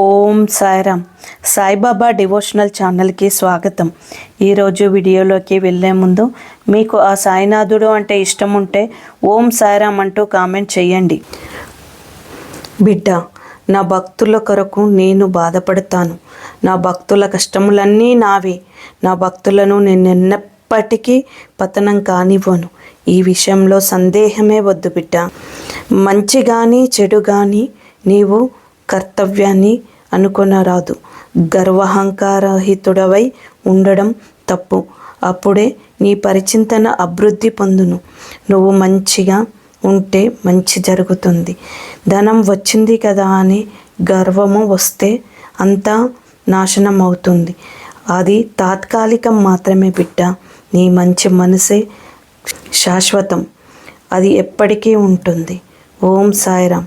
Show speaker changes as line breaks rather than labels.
ఓం Sairam. Saibaba devotional ఛానల్కి స్వాగతం. ఈరోజు వీడియోలోకి వెళ్ళే ముందు మీకు ఆ సాయినాథుడు అంటే ఇష్టం ఉంటే ఓం సాయిరామ్ అంటూ కామెంట్ చేయండి. బిడ్డ నా భక్తుల కొరకు నేను బాధపడతాను. నా భక్తుల కష్టములన్నీ నావే. నా భక్తులను నేను ఎన్నప్పటికీ పతనం కానివ్వను. ఈ విషయంలో సందేహమే వద్దు బిడ్డ. మంచి కానీ చెడు కానీ నీవు కర్తవ్యాన్ని అనుకొనరాదు. గర్వహంకారహితుడవై ఉండడం తప్పు. అప్పుడే నీ పరిచింతన అభివృద్ధి పొందును. నువ్వు మంచిగా ఉంటే మంచి జరుగుతుంది. ధనం వచ్చింది కదా అని గర్వము వస్తే అంతా నాశనం అవుతుంది అది తాత్కాలికం మాత్రమే బిడ్డ. నీ మంచి మనసే శాశ్వతం. అది ఎప్పటికీ ఉంటుంది. ఓం సాయిరామ్.